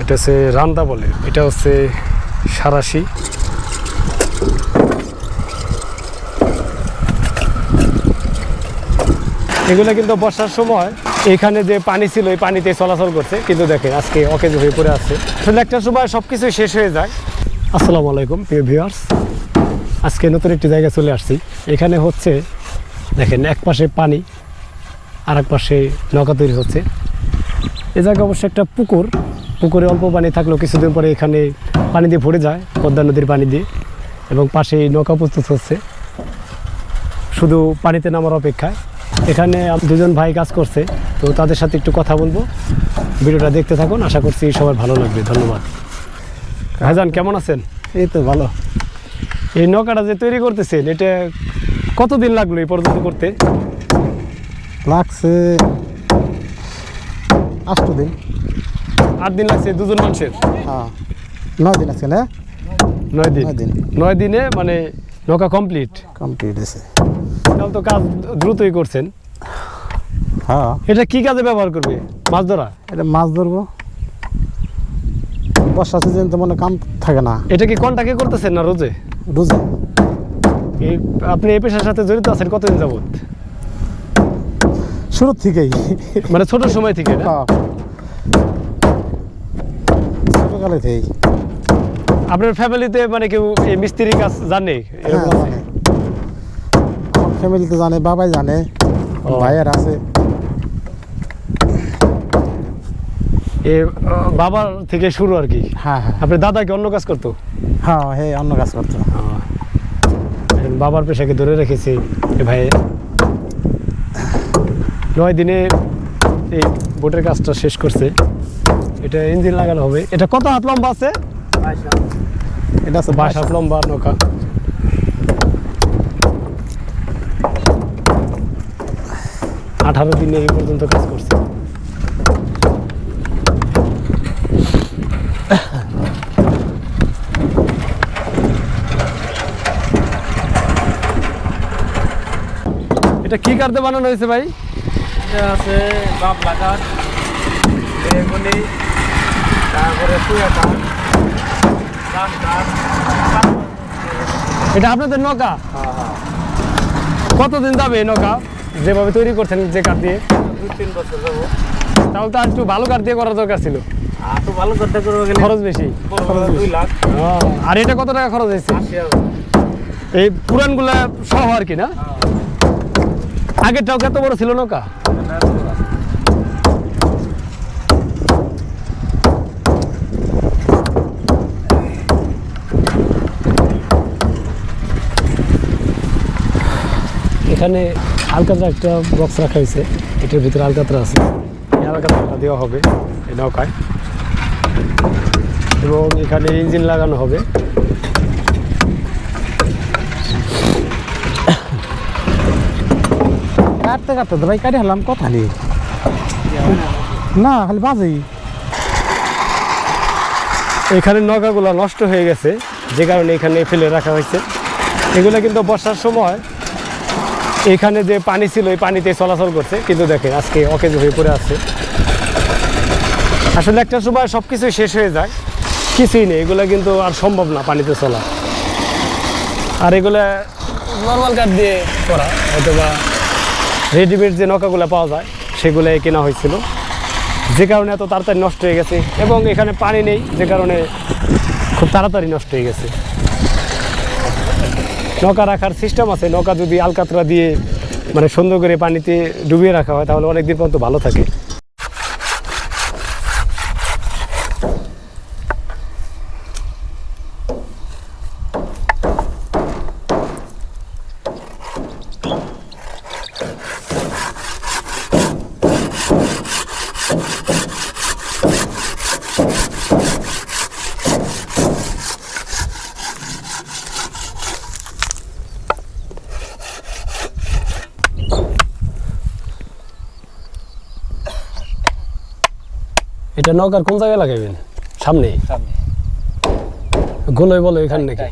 এটা হচ্ছে রান্দা বলে। এটা হচ্ছে সারাশি। এগুলো কিন্তু বর্ষার সময় এখানে যে পানি ছিল, এই পানিতে চলাচল করছে। কিন্তু দেখেন, আজকে অকেজ হয়ে পড়ে আছে। আসলে একটা সময় সব কিছু শেষ হয়ে যায়। আসসালামু আলাইকুম, প্রিয় ভিউয়ার্স। আজকে নতুন একটি জায়গায় চলে আসছি। এখানে হচ্ছে, দেখেন এক পাশে পানি আর এক পাশে নৌকা তৈরি হচ্ছে। এ জায়গায় অবশ্য একটা পুকুর। পুকুরে অল্প পানি থাকলেও কিছুদিন পরে এখানে পানি দিয়ে ভরে যায় পদ্মা নদীর পানি দিয়ে। এবং পাশে নৌকা প্রস্তুত হচ্ছে। শুধু পানিতে নামার অপেক্ষায়। এখানে দুজন ভাই কাজ করছে। তো তাদের সাথে একটু কথা বলব। ভিডিওটা দেখতে থাকুন। আশা করছি সবার ভালো লাগবে। ধন্যবাদ। ভাইজান কেমন আছেন? এই তো ভালো। এই নৌকাটা যে তৈরি করতেছেন এটা কতদিন লাগল এই পর্যন্ত করতে? লাগছে আষ্ট দিন। আট দিন লাগছে দুজন মানুষের? হ্যাঁ। নয় দিন আছে না? নয় দিন। নয় দিন। নয় দিনে মানে নৌকা কমপ্লিট? কমপ্লিট আছে তাহলে তো কাজ দ্রুতই করছেন। হ্যাঁ। এটা কি কাজে ব্যবহার করবে? মাছ ধরা? এটা মাছ ধরবো। বর্ষা সিজন তো মনে কাম থাকে না। এটা কি কন্টাকে করতেছেন না রোজে? রোজে। এই আপনি এই পেশার সাথে জড়িত আছেন কতদিন যাবত শুরু থেকেই। মানে ছোট সময় থেকে? হ্যাঁ। ছোটকালে থেকেই। আপনার ফ্যামিলিতে মানে কেউ এই মিস্ত্রি কাজ জানে? হ্যাঁ আমার ফ্যামিলিতে জানে বাবাই জানে। ভাইয়ের আছে। এ বাবার থেকে শুরু আর কি? হ্যাঁ হ্যাঁ। আপনার দাদা কি অন্য কাজ করতো? হ্যাঁ হে অন্য কাজ করতো। বাবার পেশাকে ধরে রেখেছে ভাই নয় দিনে এই বোটের কাজটা শেষ করছে। এটা ইঞ্জিন লাগানো হবে। এটা কত হাত লম্বা আছে? এটা আছে বাইশ হাত লম্বা নৌকা। আঠারো দিনে এই পর্যন্ত কাজ করছে। এটা কি কার্ডে বানানো হয়েছে ভাই? এটা আছে বেগুনি তারপরে কাঠ এটা আপনাদের নৌকা? কতদিন যাবে এই নৌকা? যেভাবে তৈরি করছেন যে কাঠ দিয়ে? দুই তিন বছর যাব। তাহলে তো একটু ভালো কাঠ দিয়ে করার দরকার ছিল। আর তো ভালো করতে করব গেলে খরচ বেশি। দুই লাখ। আর এটা কত টাকা খরচ হয়েছে? এই পুরানগুলা সহ আর কি না? আগেরটাও কত বড় ছিল নৌকা? এখানে আলকাতরা একটা বক্স রাখা হয়েছে। এটার ভিতরে আলকাতরা আছে। এই আলকাতরাটা দেওয়া হবে এই নৌকায়। এবং এখানে ইঞ্জিন লাগানো হবে। কাটতে কাটতে তো ভাই কাটে হলাম কথা নেই। না খালি বাজেই। এখানে নৌকাগুলো নষ্ট হয়ে গেছে যে কারণে এখানে ফেলে রাখা হয়েছে। এগুলো কিন্তু বর্ষার সময় এখানে যে পানি ছিল, এই পানিতে চলাচল করছে। কিন্তু দেখেন, আজকে অকেজ হয়ে পড়ে আছে। আসলে একটা সময় সব কিছু শেষ হয়ে যায়। কিছুই নেই, এগুলো কিন্তু আর সম্ভব না পানিতে চলা। আর এগুলো নর্মাল কাঠ দিয়ে করা হয়তো বা রেডিমেড যে নৌকাগুলো পাওয়া যায় সেগুলো কেনা হয়েছিল। যে কারণে এত তাড়াতাড়ি নষ্ট হয়ে গেছে, এবং এখানে পানি নেই, যে কারণে খুব তাড়াতাড়ি নষ্ট হয়ে গেছে। নৌকা রাখার সিস্টেম আছে। নৌকা যদি আলকাতরা দিয়ে মানে সুন্দর করে পানিতে ডুবিয়ে রাখা হয়, তাহলে অনেক দিন পর্যন্ত ভালো থাকে। এটা নৌকার কোন জায়গায় লাগাবেন সামনে? সামনে। গোলই বলো এখানে নাকি?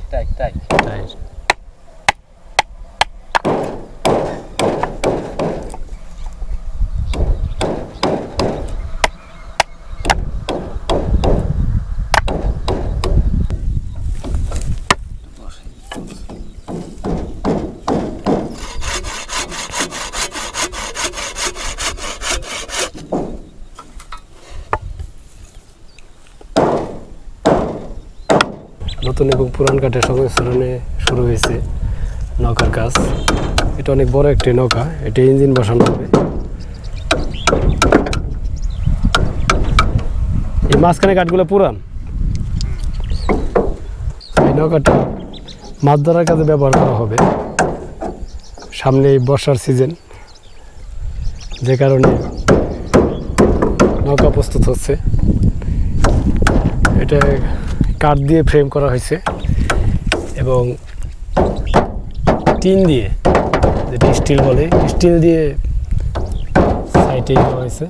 নতুন এবং পুরান কাঠের সংমিশ্রণে শুরু হয়েছে নৌকার কাজ। এটা অনেক বড় একটি নৌকা, এটা ইঞ্জিন বসানো হবে। এই মাঝখানে কাঠগুলো পুরান। এই নৌকাটা মাছ ধরার কাজে ব্যবহার করা হবে। সামনে এই বর্ষার সিজন, যে কারণে নৌকা প্রস্তুত হচ্ছে। এটা কাঠ দিয়ে ফ্রেম করা হয়েছে এবং টিন দিয়ে, যেটা স্টিল বলে স্টিল দিয়ে সাইটে হয়েছে।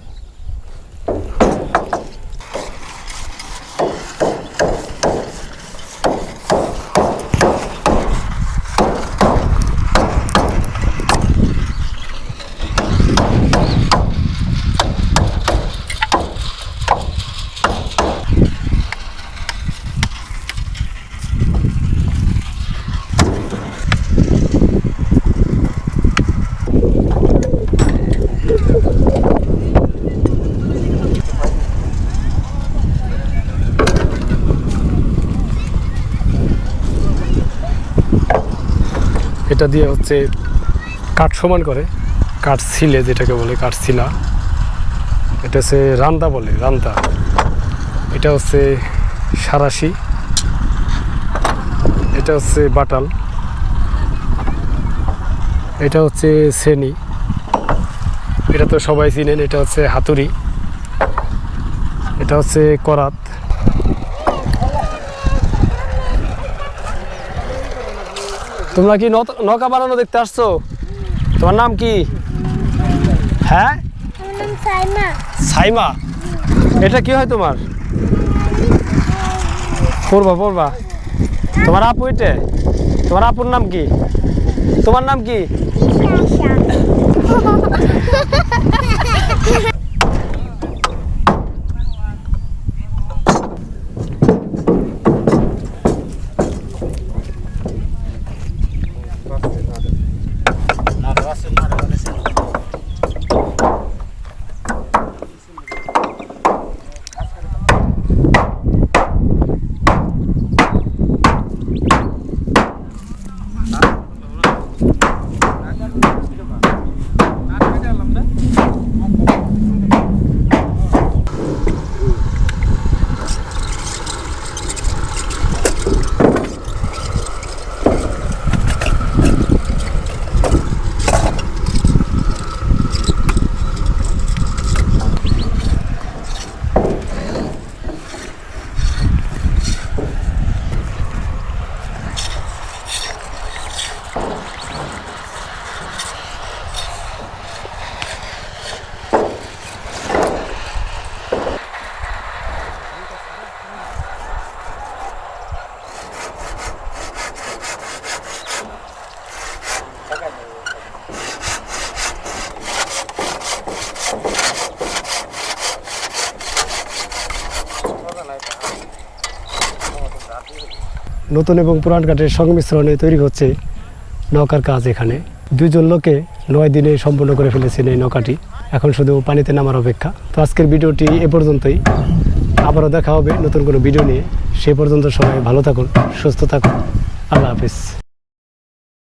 এটা দিয়ে হচ্ছে কাঠ সমান করে, কাঠ ছিলে যেটাকে বলে, কাঠ ছিলা। এটা হচ্ছে রান্দা বলে, রান্দা। এটা হচ্ছে সারাশি। এটা হচ্ছে বাটাল। এটা হচ্ছে শ্রেণি এটা তো সবাই চিনেন, এটা হচ্ছে হাতুড়ি। এটা হচ্ছে করাত। তোমরা কি নৌকা- নৌকা বানানো দেখতে আসছো? তোমার নাম কি? হ্যাঁ? সাইমা। সাইমা? এটা কি হয় তোমার? পড়বা পড়বা। তোমার আপু এটা? তোমার আপুর নাম কি? তোমার নাম কি? নতুন এবং পুরান কাঠের সংমিশ্রণে তৈরি হচ্ছে নৌকার কাজ এখানে। দুজন লোকে নয় দিনে সম্পূর্ণ করে ফেলেছেন এই নৌকাটি। এখন শুধু পানিতে নামার অপেক্ষা। তো আজকের ভিডিওটি এ পর্যন্তই। আবারও দেখা হবে নতুন কোনো ভিডিও নিয়ে। সে পর্যন্ত সবাই ভালো থাকুন, সুস্থ থাকুন। আল্লাহ হাফিজ।